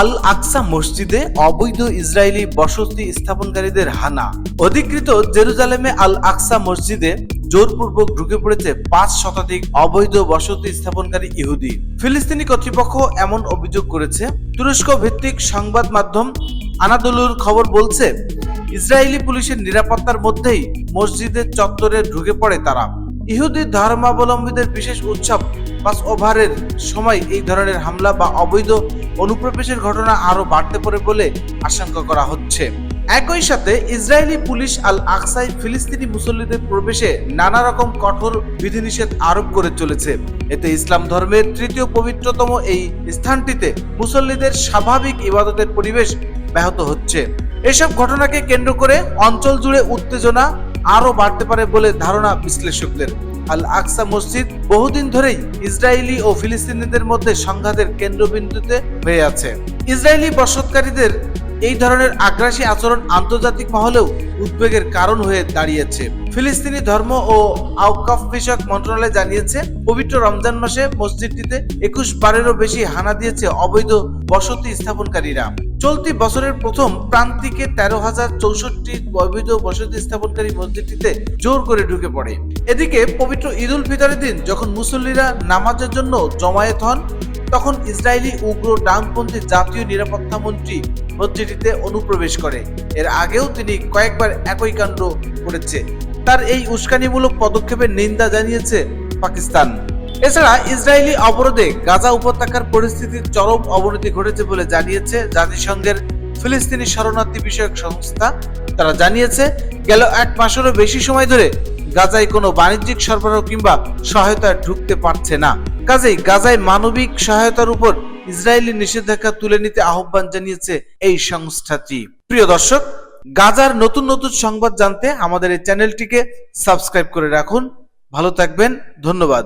আল আকসা মসজিদে অবৈধ ইসরায়েলি বসতি স্থাপনকারীদের হানা। অধিকৃত জেরুজালেমে আল আকসা মসজিদে জোরপূর্বক ঢুকে পড়েছে পাঁচ শতাধিক অবৈধ বসতি স্থাপনকারী ইহুদি। ফিলিস্তিনি কর্তৃপক্ষ এমন অভিযোগ করেছে। তুরস্ক ভিত্তিক সংবাদ মাধ্যম আনাদুলুর খবর বলছে, ইসরায়েলি পুলিশের নিরাপত্তার মধ্যেই মসজিদের চত্বরে ঢুকে পড়ে তারা। ইহুদি ধর্মাবলম্বীদের বিশেষ উৎসব পাস ওভারের সময় এই ধরনের হামলা বা অবৈধ অনুপ্রবেশের ঘটনা আরও বাড়তে পারে বলে আশঙ্কা করা হচ্ছে। একই সাথে ইসরায়েলি পুলিশ আল আকসাই ফিলিস্তিনি মুসল্লিদের প্রবেশে নানা রকম কঠোর বিধিনিষেধ আরোপ করে চলেছে। এতে ইসলাম ধর্মের তৃতীয় পবিত্রতম এই স্থানটিতে মুসল্লিদের স্বাভাবিক ইবাদতের পরিবেশ ব্যাহত হচ্ছে। এসব ঘটনাকে কেন্দ্র করে অঞ্চল জুড়ে উত্তেজনা আরও বাড়তে পারে বলে ধারণা বিশ্লেষকদের। আল আকসা মসজিদ বহুদিন ধরেই ইসরায়েলি ও ফিলিস্তিনিদের মধ্যে সংঘাতের কেন্দ্রবিন্দুতে হয়ে আছে। ইসরায়েলি বসতকারীদের এই ধরনের আগ্রাসী আচরণ আন্তর্জাতিক মহলেও উদ্বেগের কারণ হয়ে দাঁড়িয়েছে। ফিলিস্তিনি ধর্ম ও আউকাফ বিষয়ক মন্ত্রণালয় জানিয়েছে, পবিত্র রমজান মাসে মসজিদটিতে একুশ বারেরও বেশি হানা দিয়েছে অবৈধ বসতি স্থাপনকারীরা। চলতি বছরের প্রথম প্রান্তিকে তেরো হাজার চৌষট্টি অবৈধ বসতি স্থাপনকারী মসজিদটিতে জোর করে ঢুকে পড়ে। এদিকে পবিত্র ঈদ উল ফিতরের দিন, যখন মুসল্লিরা নামাজের জন্য জমায়েত হন, তখন ইসরায়েলি উগ্র ডানপন্থী জাতীয় নিরাপত্তা মন্ত্রী মসজিদটিতে অনুপ্রবেশ করে। এর আগেও তিনি কয়েকবার একই কাণ্ড করেছে। তার এই উস্কানিমূলক পদক্ষেপের নিন্দা জানিয়েছে পাকিস্তান। এছাড়া ইসরায়েলি অবরোধে গাজা উপত্যকার পরিস্থিতির চরম অবনতি ঘটেছে বলে জানিয়েছে জাতিসংঘের ফিলিস্তিনি শরণার্থী বিষয়ক সংস্থা। তারা জানিয়েছে, গেল এক মাসেরও বেশি সময় ধরে গাজায় কোনো বাণিজ্যিক সরবরাহ কিংবা সহায়তা ঢুকতে পারছে না। কাজেই গাজায় মানবিক সহায়তার উপর ইসরায়েলি নিষেধাজ্ঞা তুলে নিতে আহ্বান জানিয়েছে এই সংস্থাটি। প্রিয় দর্শক, গাজার নতুন নতুন সংবাদ জানতে আমাদের এই চ্যানেলটিকে সাবস্ক্রাইব করে রাখুন। ভালো থাকবেন, ধন্যবাদ।